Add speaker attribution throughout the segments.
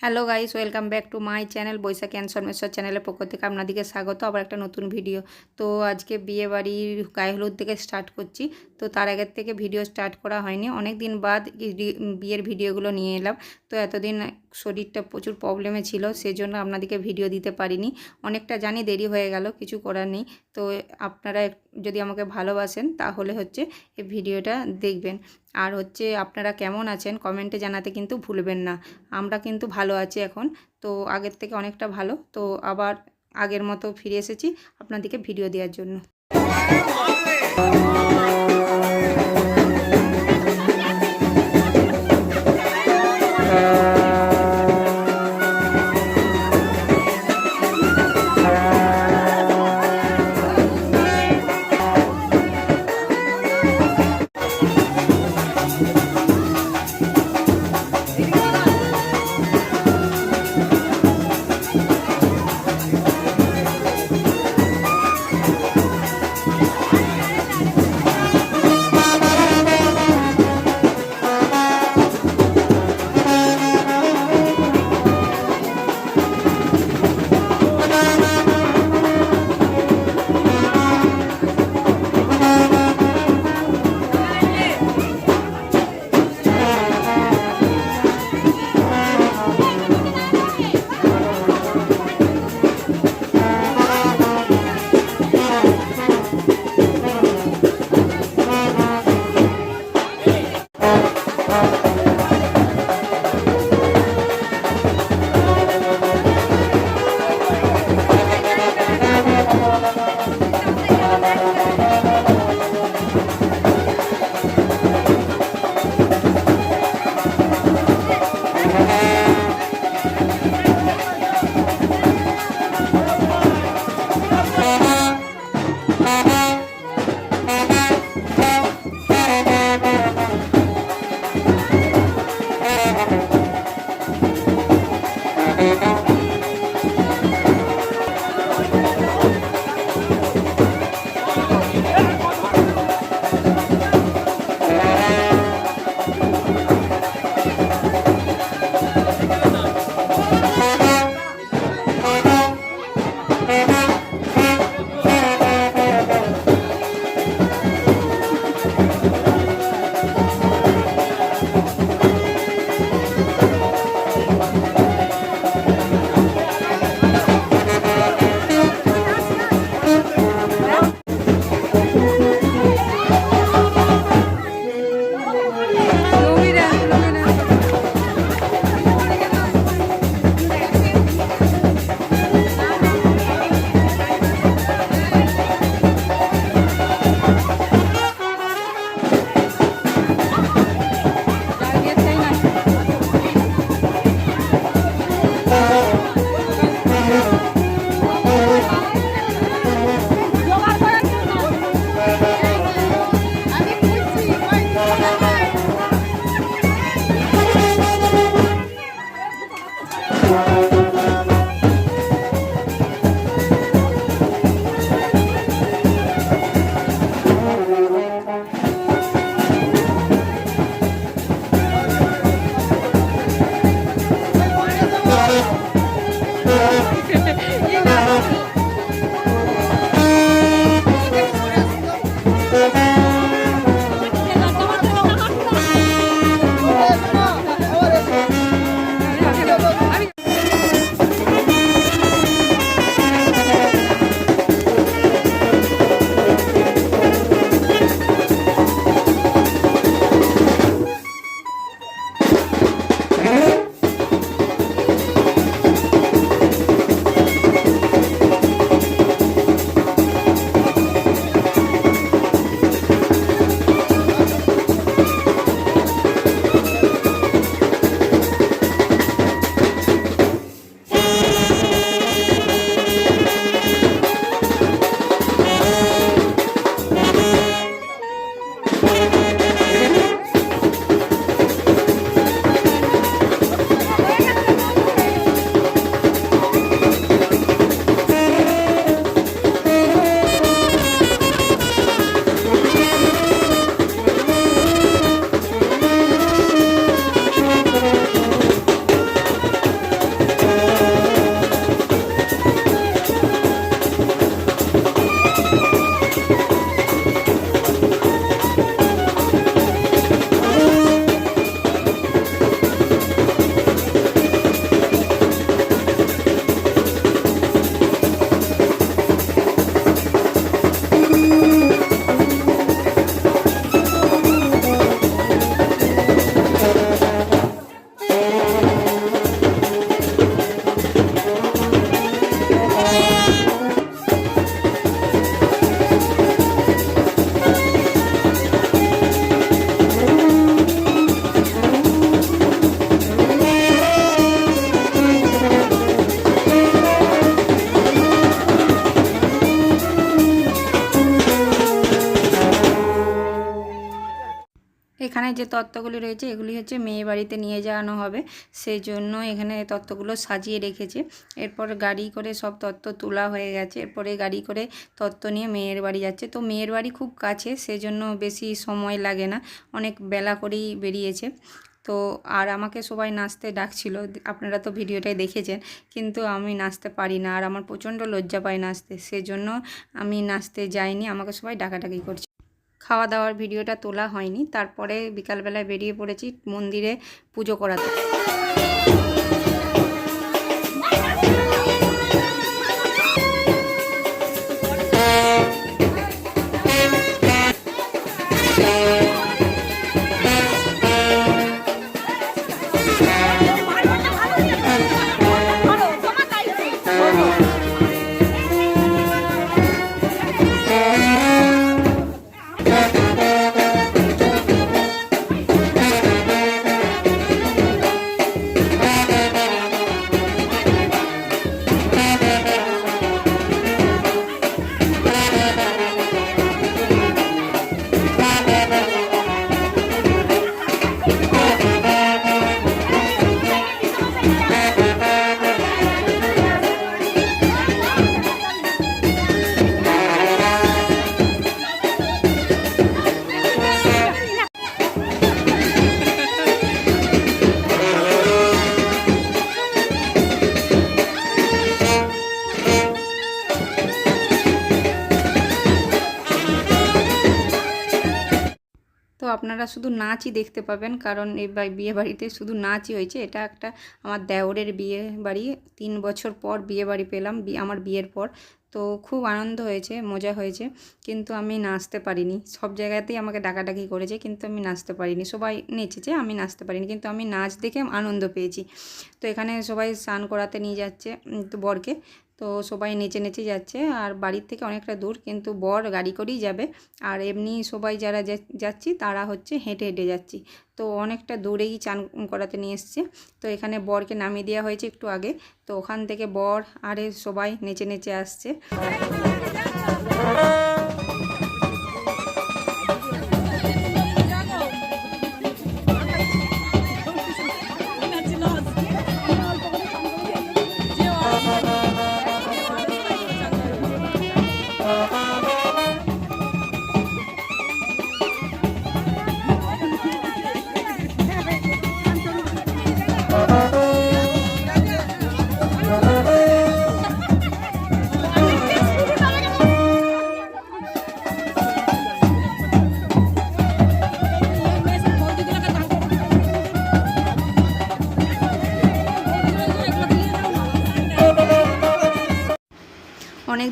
Speaker 1: Hello guys, welcome back to my channel Boishakh ক্যান্সারমেশ্বর চ্যানেলের পক্ষ থেকে আপনাদেরকে স্বাগত। আবার একটা নতুন ভিডিও। তো আজকে বিয়ে বাড়ির গায়ে হলুদ থেকে স্টার্ট করছি। তো তার আগের থেকে ভিডিও স্টার্ট করা হয়নি। অনেক দিন বাদ বিয়ের ভিডিওগুলো নিয়ে এলাম। তো এতদিন শরীরটা প্রচুর প্রবলেমে ছিল, সেজন্য আপনাদেরকে ভিডিও দিতে পারিনি। অনেকটা জানি দেরি হয়ে গেল, কিছু করার নেই। তো আপনারা যদি আমাকে ভালোবাসেন, তাহলে হচ্ছে এই ভিডিওটা দেখবেন। আর হচ্ছে আপনারা কেমন আছেন কমেন্টে জানাতে কিন্তু ভুলবেন না। আমরা কিন্তু ভালো আছি এখন, তো আগের থেকে অনেকটা ভালো। তো আবার আগের মতো ফিরে এসেছি আপনাদেরকে ভিডিও দেওয়ার জন্য। যে তত্ত্বগুলি রয়েছে, এগুলি হচ্ছে মেয়ে বাড়িতে নিয়ে যাওয়ানো হবে। সেই জন্য এখানে তত্ত্বগুলো সাজিয়ে রেখেছে। এরপর গাড়ি করে সব তত্ত্ব তোলা হয়ে গেছে। এরপরে গাড়ি করে তত্ত্ব নিয়ে মেয়ের বাড়ি যাচ্ছে। তো মেয়ের বাড়ি খুব কাছে সেজন্য বেশি সময় লাগে না। অনেক বেলা করেই বেরিয়েছে। তো আর আমাকে সবাই নাচতে ডাকছিল। আপনারা তো ভিডিওটাই দেখেছেন। কিন্তু আমি নাচতে পারি না। আর আমার প্রচণ্ড লজ্জা পায় নাচতে। সেজন্য আমি নাচতে যাইনি। আমাকে সবাই ডাকাডাকি করছে খাওয়া দাওয়ার ভিডিওটা তোলা হয়নি। তারপরে বিকালবেলায় বেরিয়ে পড়েছি মন্দিরে পুজো করাতে। তো আপনারা শুধু নাচই দেখতে পাবেন, কারণ এই বিয়ে বাড়িতে শুধু নাচই হয়েছে। এটা একটা আমার দেওরের বিয়ে বাড়ি। তিন বছর পর বিয়ে বাড়ি পেলাম আমার বিয়ের পর। তো খুব আনন্দ হয়েছে, মজা হয়েছে, কিন্তু আমি নাচতে পারিনি। সব জায়গাতেই আমাকে ডাকাডাকি করেছে, কিন্তু আমি নাচতে পারিনি। সবাই নেচেছে, আমি নাচতে পারিনি, কিন্তু আমি নাচ দেখে আনন্দ পেয়েছি। তো এখানে সবাই স্নান করাতে নিয়ে যাচ্ছে তো বরকে। তো সবাই নেচে নেচে যাচ্ছে। আর বাড়ির থেকে অনেকটা দূর, কিন্তু বর গাড়ি করেই যাবে। আর এমনি সবাই যারা যাচ্ছি, তারা হচ্ছে হেঁটে হেঁটে যাচ্ছি। তো অনেকটা দূরেই চান করাতে নিয়ে এসছে। তো এখানে বরকে নামিয়ে দেওয়া হয়েছে একটু আগে। তো ওখান থেকে বর, আরে সবাই নেচে নেচে আসছে।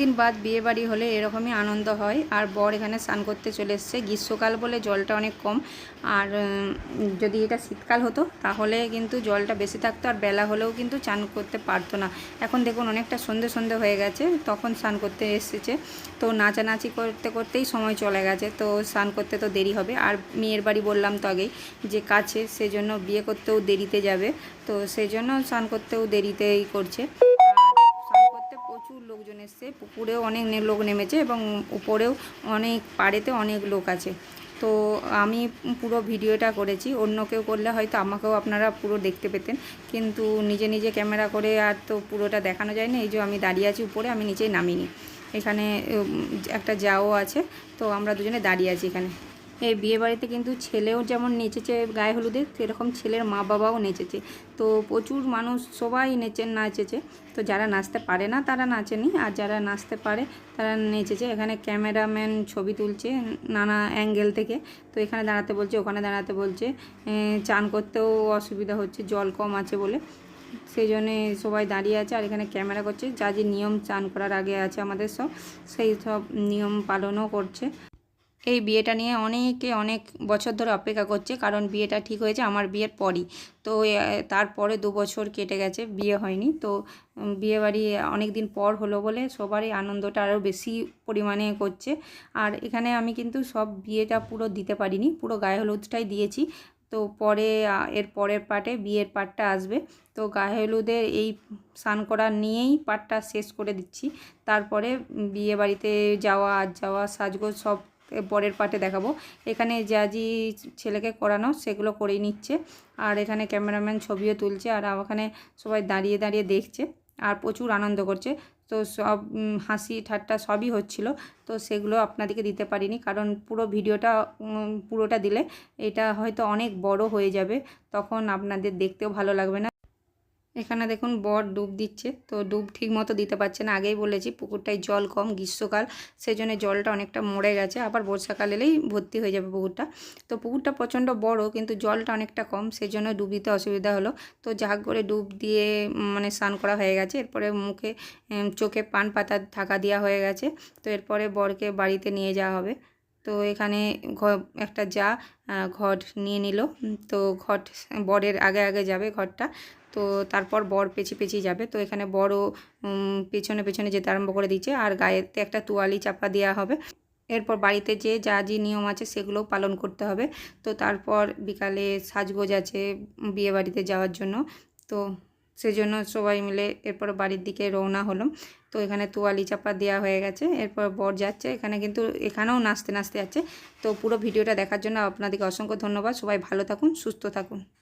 Speaker 1: দিন বাদ বিয়ে বাড়ি হলে এরকমই আনন্দ হয়। আর বর এখানে স্নান করতে চলে এসছে। গ্রীষ্মকাল বলে জলটা অনেক কম। আর যদি এটা শীতকাল হতো, তাহলে কিন্তু জলটা বেশি থাকতো আর বেলা হলেও কিন্তু চান করতে পারতো না। এখন দেখুন অনেকটা সন্ধে সন্ধে হয়ে গেছে, তখন স্নান করতে এসেছে। তো নাচানাচি করতে করতেই সময় চলে গেছে। তো স্নান করতে তো দেরি হবে। আর মেয়ের বাড়ি বললাম তো আগেই যে কাছে, সেজন্য বিয়ে করতেও দেরিতে যাবে। তো সেই জন্য স্নান করতেও দেরিতেই করছে। প্রচুর লোকজন এসছে, পুকুরেও অনেক লোক নেমেছে এবং উপরেও অনেক পাড়েতে অনেক লোক আছে। তো আমি পুরো ভিডিওটা করেছি, অন্য কেউ করলে হয়তো আমাকেও আপনারা পুরো দেখতে পেতেন, কিন্তু নিজে নিজে ক্যামেরা করে আর তো পুরোটা দেখানো যায় না এই যে আমি দাঁড়িয়ে আছি উপরে, আমি নিচেই নামিনি। এখানে একটা যাও আছে, তো আমরা দুজনে দাঁড়িয়ে আছি এখানে। এই বিয়েবাড়িতে কিন্তু ছেলেও যেমন নেচেছে গায়ে হলুদে, সেরকম ছেলের মা বাবাও নেচেছে। তো প্রচুর মানুষ সবাই নেচে, নাচেছে। তো যারা নাচতে পারে না, তারা নাচেনি। আর যারা নাচতে পারে, তারা নেচেছে। এখানে ক্যামেরাম্যান ছবি তুলছে নানা অ্যাঙ্গেল থেকে। তো এখানে দাঁড়াতে বলছে, ওখানে দাঁড়াতে বলছে চান করতেও অসুবিধা হচ্ছে, জল কম আছে বলে। সেই জন্যে সবাই দাঁড়িয়ে আছে আর এখানে ক্যামেরা করছে। যা যে নিয়ম চান করার আগে আছে আমাদের সব। সেই সব নিয়ম পালনও করছে। এই বিয়েটা নিয়ে অনেকে অনেক বছর ধরে অপেক্ষা করছে কারণ বিয়েটা ঠিক হয়েছে আমার বিয়ের পরই। তো তারপরে দু বছর কেটে গেছে বিয়ে হয়নি। তো উম, বিয়ে বাড়ি অনেক দিন পর হলো বলে সবারই আনন্দটা আরও বেশি পরিমাণে করছে। আর এখানে আমি কিন্তু সব বিয়েটা পুরো দিতে পারিনি পুরো গায়ে হলুদটাই দিয়েছি। তো পরে এর পরের পার্টে বিয়ের পার্টটা আসবে। তো গায়ে হলুদের এই স্নান করা নিয়েই পার্টটা শেষ করে দিচ্ছি। তারপরে বিয়ে বাড়িতে যাওয়া আর যাওয়া সাজগোজ সব পরের পার্টে দেখাবো। এখানে যা জি ছেলেকে করানো, সেগুলো করেই নিচ্ছে। আর এখানে ক্যামেরাম্যান ছবিও তুলছে আর ওখানে সবাই দাঁড়িয়ে দাঁড়িয়ে দেখছে আর প্রচুর আনন্দ করছে। তো সব হাসি ঠাট্টা সবই হচ্ছিল। তো সেগুলো আপনাদেরকে দিতে পারিনি কারণ পুরো ভিডিওটা পুরোটা দিলে এটা হয়তো অনেক বড় হয়ে যাবে। তখন আপনাদের দেখতেও ভালো লাগবে না। এখানে দেখুন বর ডুব দিচ্ছে। তো ডুব ঠিক মতো দিতে পারছে না। আগেই বলেছি পুকুরটায় জল কম, গ্রীষ্মকাল সেই জন্য জলটা অনেকটা মরে গেছে। আবার বর্ষাকাল এলেই ভর্তি হয়ে যাবে পুকুরটা। তো পুকুরটা প্রচণ্ড বড়, কিন্তু জলটা অনেকটা কম সেই জন্য ডুব দিতে অসুবিধা হলো। তো ঝাঁক করে ডুব দিয়ে মানে স্নান করা হয়ে গেছে। এরপরে মুখে চোখে পান পাতা থাকা দেওয়া হয়ে গেছে। তো এরপরে বরকে বাড়িতে নিয়ে যাওয়া হবে। তো এখানে একটা যা ঘট নিয়ে নিল। তো ঘট, বরের আগে আগে যাবে ঘরটা তো তারপর বর পেছি পেছি যাবে। তো এখানে বড় পেছনে পেছনে যেতে আরম্ভ করে দিচ্ছে আর গায়েতে একটা তোয়ালি চাপা দেওয়া হবে। এরপর বাড়িতে যে যা যে নিয়ম আছে সেগুলোও পালন করতে হবে। তো তারপর বিকালে সাজগোজ আছে বিয়ে বাড়িতে যাওয়ার জন্য। তো সেজন্য সবাই মিলে এরপর বাড়ির দিকে রওনা হলো তো এখানে তোয়ালি চাপা দেওয়া হয়ে গেছে। এরপর বর যাচ্ছে। এখানে কিন্তু এখানেও নাচতে নাচতে যাচ্ছে। তো পুরো ভিডিওটা দেখার জন্য আপনাদেরকে অসংখ্য ধন্যবাদ। সবাই ভালো থাকুন, সুস্থ থাকুন।